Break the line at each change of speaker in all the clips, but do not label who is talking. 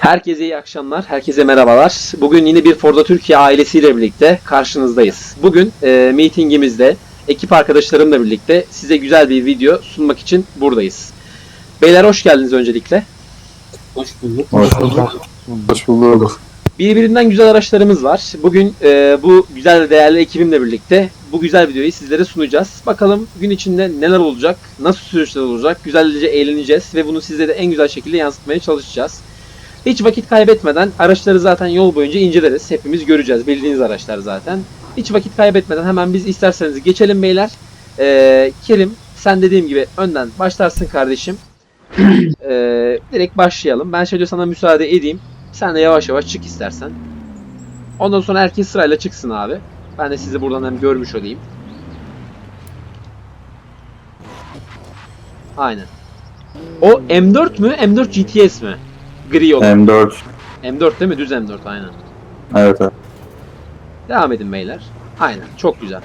Herkese iyi akşamlar, herkese merhabalar. Bugün yine bir Forza Türkiye ailesiyle birlikte karşınızdayız. Bugün e, meetingimizde ekip arkadaşlarımla birlikte size güzel bir video sunmak için buradayız. Beyler hoş geldiniz öncelikle.
Hoş bulduk.
Hoş bulduk. Hoş bulduk.
Birbirinden güzel araçlarımız var. Bugün e, bu güzel ve değerli ekibimle birlikte bu güzel videoyu sizlere sunacağız. Bakalım gün içinde neler olacak, nasıl süreçler olacak, güzelce eğleneceğiz ve bunu sizlere en güzel şekilde yansıtmaya çalışacağız. Hiç vakit kaybetmeden araçları zaten yol boyunca inceleriz. Hepimiz göreceğiz. Bildiğiniz araçlar zaten. Hiç vakit kaybetmeden hemen biz isterseniz geçelim beyler. Ee, Kerim sen dediğim gibi önden başlarsın kardeşim. Ee, direkt başlayalım. Ben şöyle sana müsaade edeyim. Sen de yavaş yavaş çık istersen. Ondan sonra herkes sırayla çıksın abi. Ben de sizi buradan hem görmüş olayım. Aynen. O M4 mü? M4 GTS mi? Gri olan.
M4.
M4 değil mi? Düz M4 aynen.
Evet evet.
Devam edin beyler. Aynen. Çok güzel.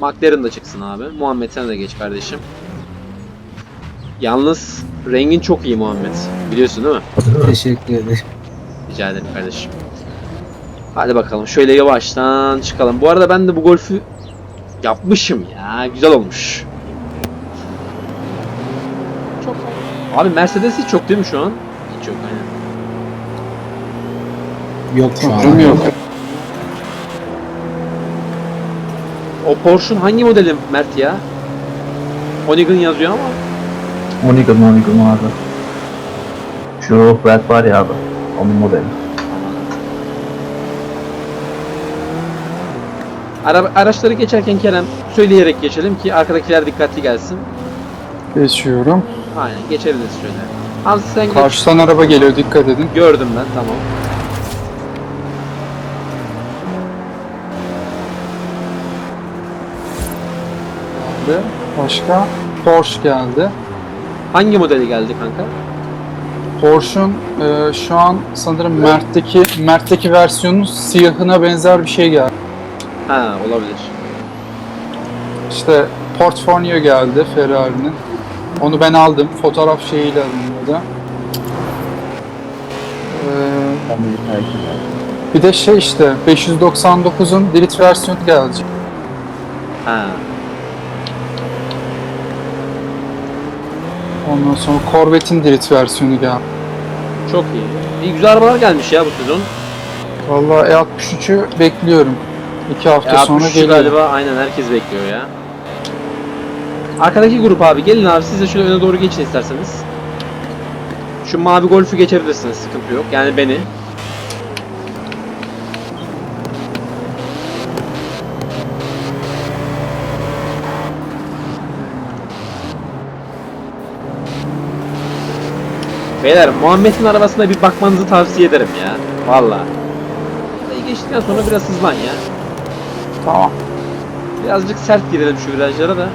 McLaren da çıksın abi. Muhammed sen de geç kardeşim. Yalnız rengin çok iyi Muhammed. Biliyorsun değil mi?
Teşekkür ederim.
Rica ederim kardeşim. Hadi bakalım şöyle yavaştan çıkalım. Bu arada ben de bu golfü yapmışım ya. Güzel olmuş. Çok Abi Mercedes hiç yok değil mi şu an? Hiç yok aynen.
Yok şu an.
Durum yok.
O Porsche'un hangi modeli Mert ya? Onigan yazıyor ama.
Onigan Onigan abi. Şu Red var ya abi. Onun modeli.
Ara araçları geçerken Kerem söyleyerek geçelim ki arkadakiler dikkatli gelsin.
Geçiyorum.
Aynen geçebiliriz şöyle. Hamsi sen geç.
Karşıdan araba geliyor dikkat edin.
Gördüm ben tamam.
Ve başka Porsche geldi.
Hangi modeli geldi kanka?
Porsche'un e, şu an sanırım Mert'teki Mert'teki versiyonun siyahına benzer bir şey geldi.
Ha olabilir.
İşte Portfolio geldi Ferrari'nin. Onu ben aldım. Fotoğraf şeyiyle alınıyordu. Ee, bir de şey işte 599'un Dirit versiyonu gelecek.
Ha.
Ondan sonra Corvette'in Dirit versiyonu geldi.
Çok iyi. İyi güzel arabalar gelmiş ya bu sezon.
Vallahi E63'ü bekliyorum. İki hafta
Ya
sonra
şu
geliyor.
galiba aynen herkes bekliyor ya. Arkadaki grup abi gelin abi siz de şöyle öne doğru geçin isterseniz. Şu mavi golfü geçebilirsiniz sıkıntı yok. Yani beni. Beyler Muhammed'in arabasına bir bakmanızı tavsiye ederim ya. Valla. Burayı Geçtikten sonra biraz hızlan ya.
Tamam.
Birazcık sert girelim şu virajlara da.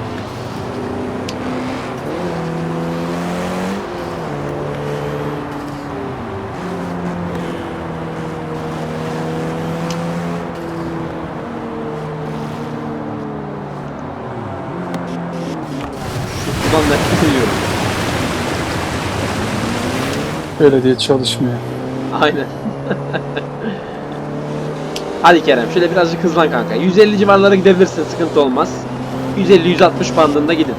Nefret ediyorum.
Belediye çalışmıyor.
Aynen. Hadi Kerem şöyle birazcık hızlan kanka. 150 civarlara gidebilirsin sıkıntı olmaz. 150-160 bandında gidin.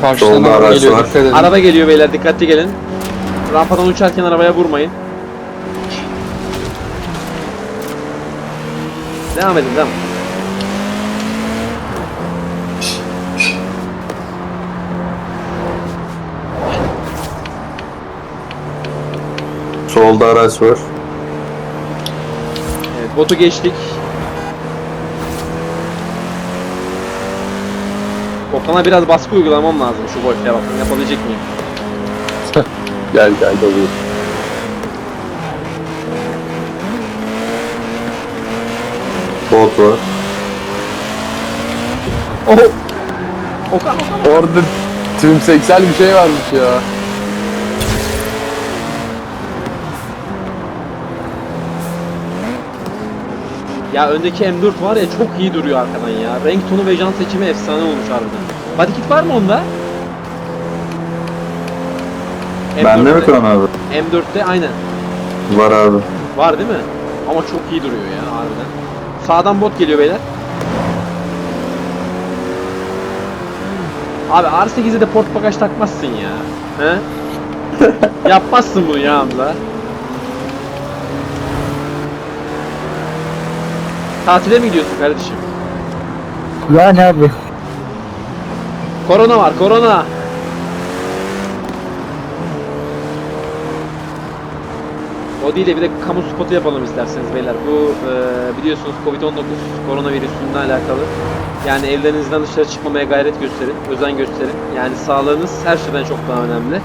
Karşıdan
Solda
araba
araç
geliyor
var.
dikkat edin.
Araba geliyor beyler dikkatli gelin. Rampadan uçarken arabaya vurmayın. Devam edin devam.
Solda araç var.
Evet botu geçtik. Okan'a biraz baskı uygulamam lazım şu golfe bak. Yapabilecek miyim?
Gel gel dolu. Bot var.
Oho! Okan Okan!
Orada tümseksel bir şey varmış ya.
Ya öndeki M4 var ya çok iyi duruyor arkadan ya. Renk tonu ve jant seçimi efsane olmuş harbiden. Body kit var mı onda?
Bende mi
M4'te,
Kaan abi?
M4'te aynen.
Var abi.
Var değil mi? Ama çok iyi duruyor ya harbiden. Sağdan bot geliyor beyler. Abi R8'e de port bagaj takmazsın ya. He? Yapmazsın bunu ya Hamza. Tatile mi gidiyorsun kardeşim?
Yani abi.
Korona var, korona. O değil de bir de kamu spotu yapalım isterseniz beyler. Bu e, biliyorsunuz Covid-19 koronavirüsünle alakalı. Yani evlerinizden dışarı çıkmamaya gayret gösterin, özen gösterin. Yani sağlığınız her şeyden çok daha önemli.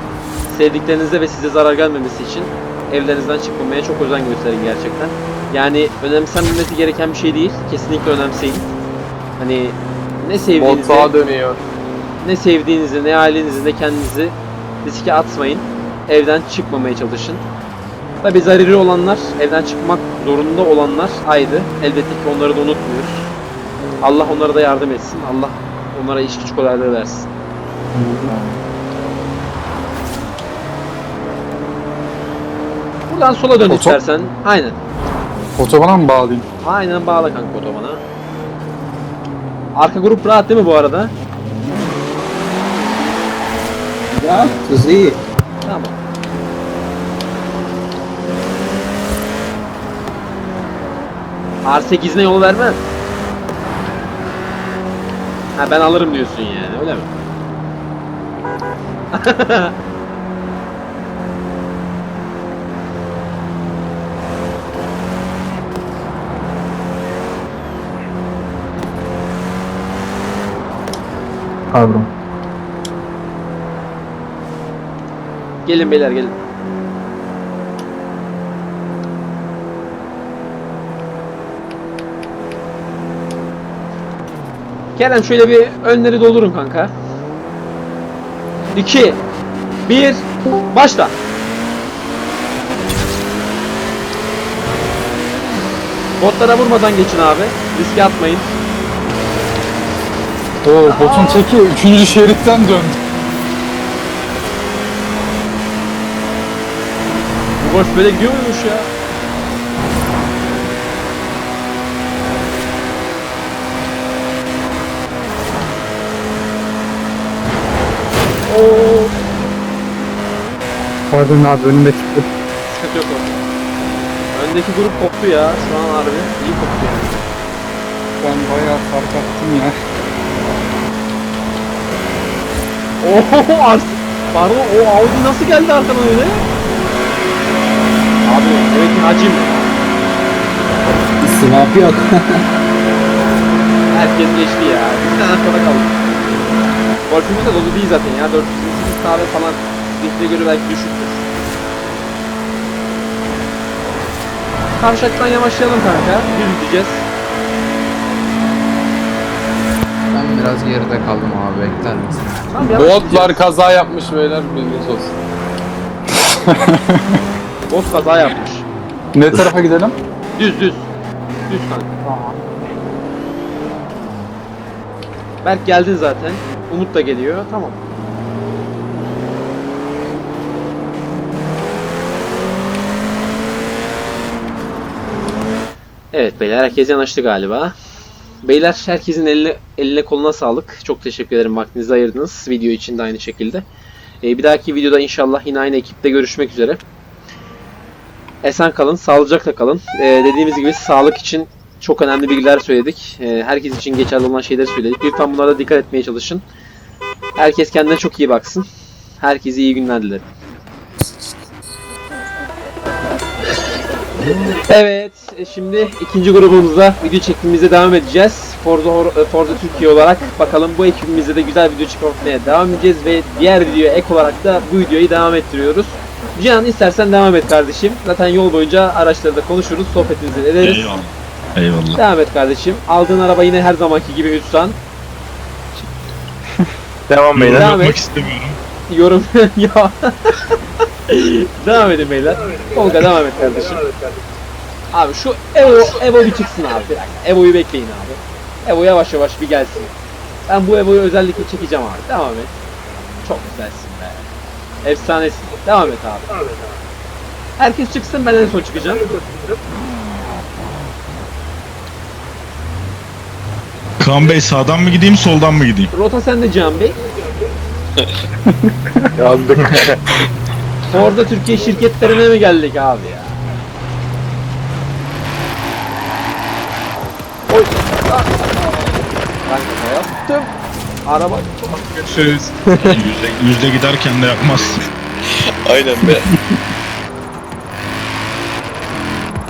Sevdiklerinize ve size zarar gelmemesi için evlerinizden çıkmamaya çok özen gösterin gerçekten. Yani önemsenmemesi gereken bir şey değil. Kesinlikle önemseyin. Hani ne
Bot
sevdiğinizi,
sağa dönüyor.
ne sevdiğinizi, ne ailenizi, ne kendinizi riske atmayın. Evden çıkmamaya çalışın. Tabi zararı olanlar, evden çıkmak zorunda olanlar ayrı. Elbette ki onları da unutmuyoruz. Allah onlara da yardım etsin. Allah onlara iş güç kolaylığı versin. Buradan sola dön
Oto-
istersen. Aynen.
Otobana mı bağlayayım?
Aynen bağla kanka otobana. Arka grup rahat değil mi bu arada?
Ya hızı iyi.
Tamam. R8'ine yol vermez. Ha ben alırım diyorsun yani öyle mi?
Pardon.
Gelin beyler gelin. Kerem şöyle bir önleri doldurun kanka. 2 1 Başla. Botlara vurmadan geçin abi. Riske atmayın.
Oo, botun teki 3. şeritten döndü.
Bu golf böyle gidiyor muymuş ya? Oo,
Pardon abi önümde çıktı.
sıkıntı yok o. Öndeki grup koptu ya. Şu an harbi iyi koptu yani.
Ben bayağı fark attım ya.
Oho Ars. Pardon o Audi nasıl geldi arkadan öyle? Abi evet hacim.
Swap yok.
Herkes geçti ya. Bir tane sonra kaldı. Golfümüz de dolu değil zaten ya. 428 kahve falan. Litre göre belki düşüktür. Kavşaktan yavaşlayalım kanka. Düz gideceğiz.
Ben biraz geride kaldım abi bekler misin?
Botlar kaza yapmış beyler bilginiz olsun.
Bot kaza yapmış.
Ne tarafa gidelim?
Düz düz. Düz kanka.
Tamam.
Berk geldin zaten. Umut da geliyor. Tamam. Evet beyler herkes yanaştı galiba. Beyler herkesin eline, eline koluna sağlık. Çok teşekkür ederim vaktinizi ayırdınız. Video için de aynı şekilde. Ee, bir dahaki videoda inşallah yine aynı ekipte görüşmek üzere. Esen kalın, sağlıcakla kalın. Ee, dediğimiz gibi sağlık için çok önemli bilgiler söyledik. Ee, herkes için geçerli olan şeyleri söyledik. Lütfen bunlara dikkat etmeye çalışın. Herkes kendine çok iyi baksın. Herkese iyi günler dilerim. Evet, şimdi ikinci grubumuzda video çekimimize devam edeceğiz. Forza, e, Forza Türkiye olarak bakalım bu ekibimizde de güzel video çıkartmaya devam edeceğiz ve diğer videoya ek olarak da bu videoyu devam ettiriyoruz. Cihan istersen devam et kardeşim. Zaten yol boyunca araçları da konuşuruz, sohbetimizi ederiz.
Eyvallah. Eyvallah.
Devam et kardeşim. Aldığın araba yine her zamanki gibi Hüsran.
Devam
beyler. Devam et.
istemiyorum.
Yorum ya. devam edin beyler. Tolga devam et kardeşim. Abi şu Evo, Evo bir çıksın abi. Bir dakika. Evo'yu bekleyin abi. Evo yavaş yavaş bir gelsin. Ben bu Evo'yu özellikle çekeceğim abi. Devam et. Çok güzelsin be. Efsanesin. Devam et abi. Herkes çıksın ben en son çıkacağım.
Kaan Bey sağdan mı gideyim soldan mı gideyim?
Rota sende Cihan Bey.
Yazdık.
Orada Türkiye şirketlerine mi geldik abi ya? Oy. Ah. Ben kaza yaptım. Araba
yüzde, yüzde giderken de yapmazsın.
Aynen be.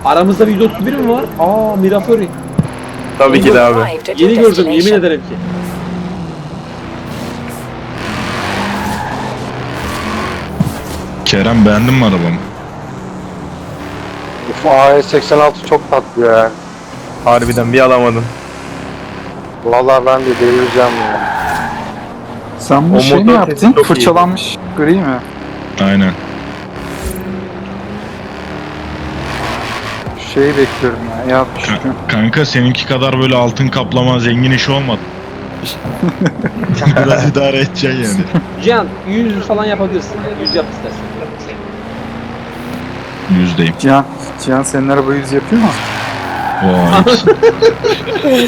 Aramızda bir 131 mi var? Aa Miraflores.
Tabii ki de abi.
Yeni gördüm yemin ederim ki.
Kerem beğendin mi arabamı?
Uf AE86 çok tatlı ya. Harbiden bir alamadım. Vallahi ben de delireceğim ya.
Sen bu
O
şey mi
motor
yaptın?
sesi çok iyi.
Fırçalanmış gri mi?
Aynen.
Şeyi bekliyorum ya. Ya.
Ka- kanka seninki kadar böyle altın kaplama zengin iş olmadı. Biraz idare edeceksin yani.
Cihan 100 falan yapabilirsin. 100 yap istersen.
Yüzdeyim.
Cihan, Cihan senin araba yüz yapıyor mu?
Vay.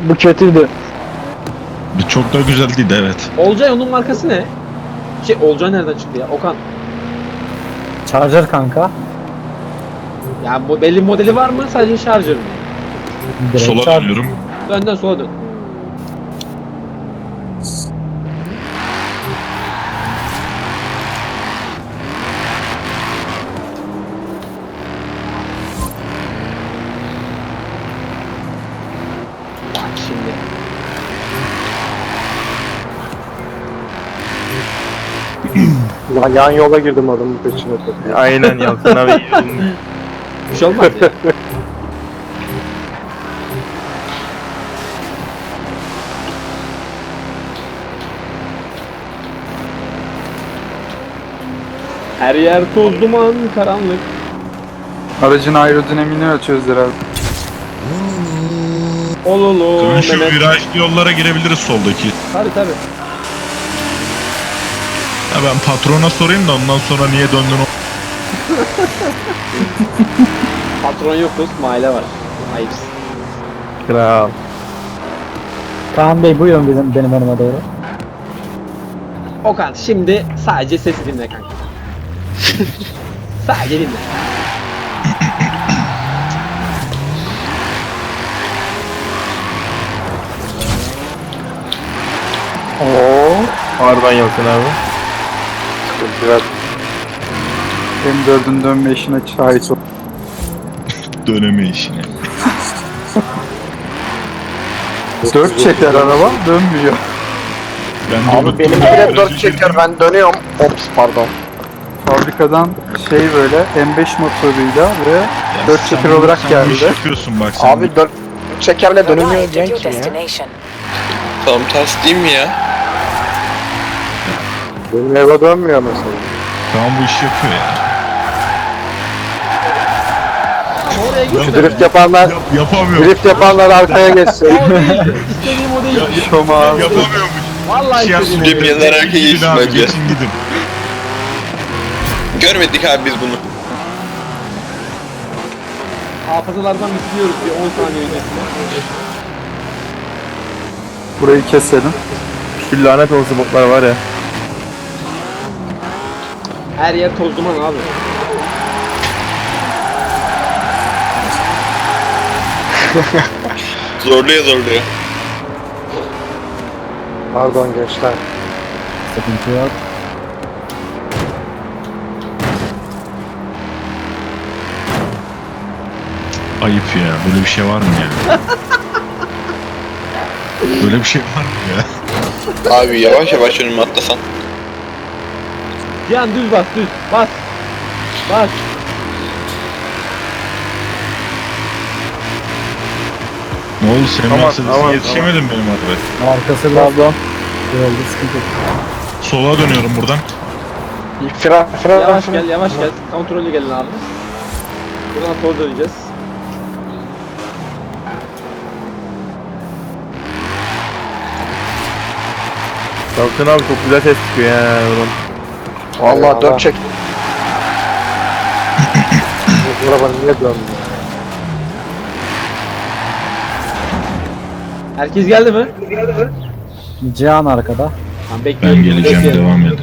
Bu kötüydü.
Çok da güzeldi evet.
Olcay onun markası ne? Şey Olcay nereden çıktı ya? Okan.
Charger kanka.
Ya bu belli modeli var mı? Sadece şarjör mü?
Sola dönüyorum.
Önden sola dön.
Ya yan yola girdim adamın peşine. Aynen Yalçın abi.
Bir şey olmaz ya. Her yer toz duman karanlık.
Aracın aerodinamiğini ölçüyoruz herhalde.
Olulu
Dön şu
Mehmet.
virajlı yollara girebiliriz soldaki.
Tabi tabi.
Ha ben patrona sorayım da ondan sonra niye döndün o...
Patron yok dostum aile var. Ayıpsın.
Kral.
Kaan Bey buyurun bizim benim önüme doğru.
Okan şimdi sadece sesi dinle kanka. sadece dinle.
Oo. Pardon Yalçın abi. Biraz
M4'ün dönme işine şahit ol.
Döneme işine.
4 çeker araba dönmüyor.
Ben de
Abi benimki de 4 çeker ben dönüyorum. Ops pardon.
Fabrikadan şey böyle M5 motoruyla ve
Ya
4
sen
çeker olarak
sen işi
geldi.
yapıyorsun bak sen.
Abi 4 çekerle dönülmüyor genç mi ya?
destination.
Tam ters değil mi ya?
Benim eve dönmüyor mesela.
Tamam bu işi yapıyor ya.
Ama oraya gitme.
Drift yapanlar,
Yap, yapamıyorum.
drift yapanlar arkaya geçsin.
O değildi. İstediğim o değil.
Şoma abi.
Yapamıyormuş.
Vallahi
Şey
istediğim o değil.
Gidin
iyisin
abi
bence.
geçin gidin.
Görmedik abi biz bunu.
Hafızalardan bitiriyoruz bir 10 saniye öncesinde.
Burayı keselim.
Şu lanet olsun botlar var ya.
Her yer toz duman abi.
Zorluyor zorluyor.
Pardon gençler.
Sıkıntı yok.
Ayıp ya. Böyle bir şey var mı ya? Böyle bir şey var mı ya?
Abi yavaş yavaş önüme atlasan.
Cihan düz bas düz. Bas. Bas.
Ne oldu senin
Tamam,
Mercedes'e
tamam,
yetişemedin benim arabaya.
Arkası biraz Yolda sıkıntı yok.
Sola dönüyorum buradan.
Fren, fren,
Yavaş
fren.
gel yavaş gel. Kontrollü gelin abi. Buradan sola döneceğiz.
Yalçın abi çok güzel ses çıkıyor ya. Buradan. Vallahi dört çek. Bu araba niye döndü?
Herkes geldi mi?
Cihan arkada.
Tamam, bekliyorum.
Ben geleceğim devam edin.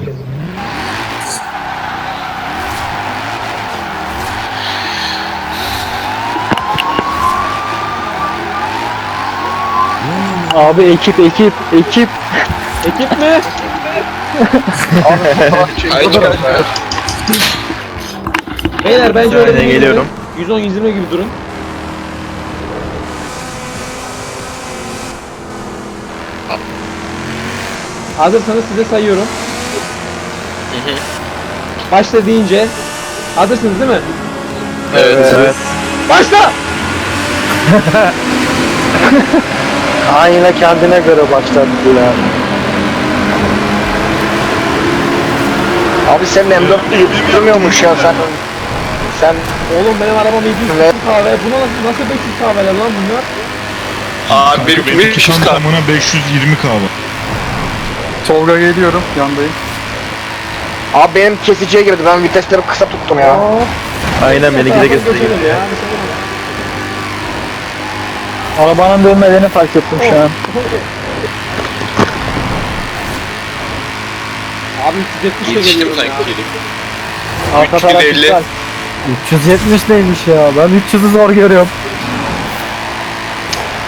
Abi ekip ekip ekip.
Ekip mi?
Ay çıkar.
Beyler bence öyle
Ben
değil.
geliyorum.
110 120 gibi durun. Hazırsanız size sayıyorum. Başla deyince hazırsınız değil mi?
Evet.
Evet.
Başla!
Aa yine kendine göre başladı ya. Abi senin M4'ü yutturmuyormuş ya sen. Sen
Oğlum benim arabam 700
Evet.
kahve. Buna nasıl, nasıl 500 kahveler lan bunlar?
Abi benim
Benimki
300
tam
kal.
tamına 520 kahve.
Tolga geliyorum yandayım.
Abi benim kesiciye girdi ben vitesleri kısa tuttum ya. Aynen benimki de
Geçelim
kesici
ya,
girdi.
bir şey.
Arabanın dönmediğini fark ettim şu an.
Abi 370 ile
Yetiştim
geliyorum ya.
sanki.
Arka taraf
350.
iptal. 370 neymiş ya? Ben 300'ü zor görüyorum.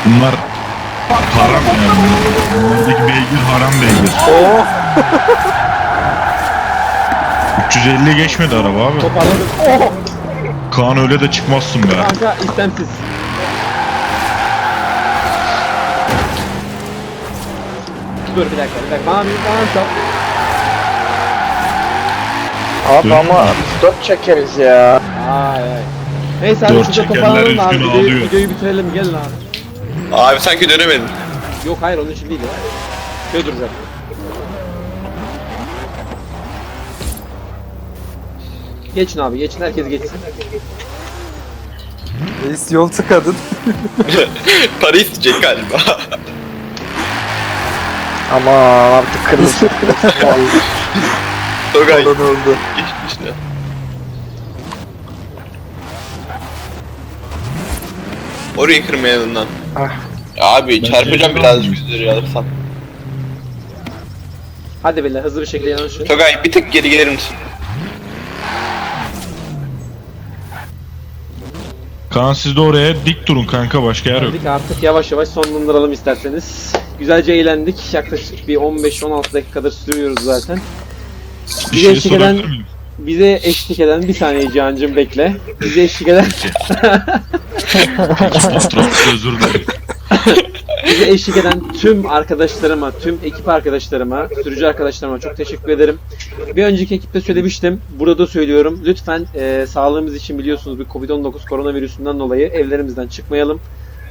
Bunlar haram yani. bunlar. Bunlardaki beygir haram beygir. 350 geçmedi araba abi.
Toparladım. Oh!
Kaan öyle de çıkmazsın be.
Kanka istemsiz. Dur bir dakika bir dakika. Bana bir bana.
Abi ama dört çekeriz ya.
Ay ay. Neyse hadi
Dört
şurada
çekerler
toparlanalım da abi.
üstüne
Videoyu,
alıyor.
videoyu bitirelim gelin abi.
Abi sanki dönemedin.
Yok hayır onun için değil ya. Şöyle duracak. Geçin abi geçin herkes geçsin.
Reis yol tıkadın.
Para isteyecek galiba.
Ama artık kırmızı.
Togay.
Olan öldü.
Ne? Orayı kırmayalım lan.
Ah.
Abi çarpacağım birazcık üzeri alırsam.
Hadi beyler hızlı bir şekilde yanaşın.
Togay bir tık geri gelir misin?
Kaan siz de oraya dik durun kanka başka yer yok.
Geldik artık yavaş yavaş sonlandıralım isterseniz. Güzelce eğlendik. Yaklaşık bir 15-16 dakikadır sürüyoruz zaten.
Bir
Bir
şey sorabilir miyim?
Bize eşlik eden bir saniye Cihan'cım bekle. Bize eşlik eden
Patron özür dilerim.
bize eşlik eden tüm arkadaşlarıma, tüm ekip arkadaşlarıma, sürücü arkadaşlarıma çok teşekkür ederim. Bir önceki ekipte söylemiştim. Burada söylüyorum. Lütfen e, sağlığımız için biliyorsunuz bir Covid-19 koronavirüsünden dolayı evlerimizden çıkmayalım.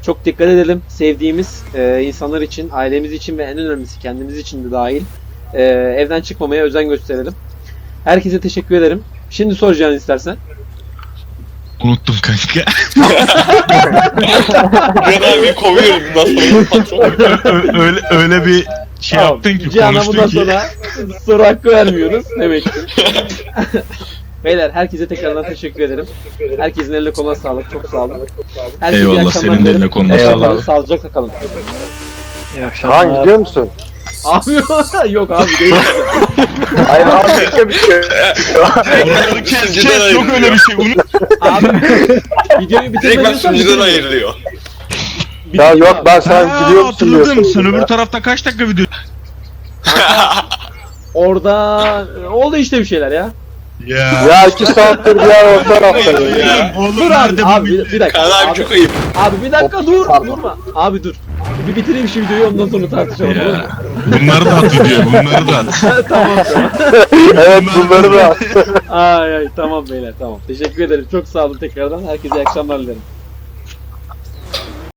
Çok dikkat edelim. Sevdiğimiz e, insanlar için, ailemiz için ve en önemlisi kendimiz için de dahil e, evden çıkmamaya özen gösterelim. Herkese teşekkür ederim. Şimdi soracağını istersen.
Unuttum kanka.
Ben abi kovuyorum bundan sonra patron.
Ö- öyle öyle bir şey
Tamam,
yaptın ki
Cihan'a bundan
konuştun ki.
sonra soru hakkı vermiyoruz demek ki. Beyler herkese tekrardan teşekkür ederim. Herkesin eline koluna sağlık. Çok sağ olun. Herkese iyi
Eyvallah
akşamlar
senin de
dilerim.
eline koluna
Hoşça
sağlık.
kalın, Sağlıcakla kalın.
Kaan gidiyor musun?
Abi yok abi değil.
Hayır abi başka bir şey.
Oraları kes kes yok öyle bir şey. Unut.
abi videoyu
Direkt ben
bitirmediysem
sunucudan ayrılıyor.
Ya yok ben sen gidiyor musun
hatırladım.
diyorsun.
Sen öbür tarafta kaç dakika video?
Orada oldu işte bir şeyler ya.
Ya.
Ya iki saattir bir yer o tarafta. ya.
Oğlum
Dur abi,
nerede
abi bir, bir dakika.
Kaan abi çok ayıp.
abi bir dakika dur.
Pardon.
Durma. Abi dur. Bir bitireyim şu videoyu ondan sonra tartışalım. olur mu?
Bunları da at video, bunları da at.
tamam tamam.
evet bunları da.
Ay ay tamam beyler tamam. Teşekkür ederim. Çok sağ olun tekrardan. Herkese iyi akşamlar dilerim.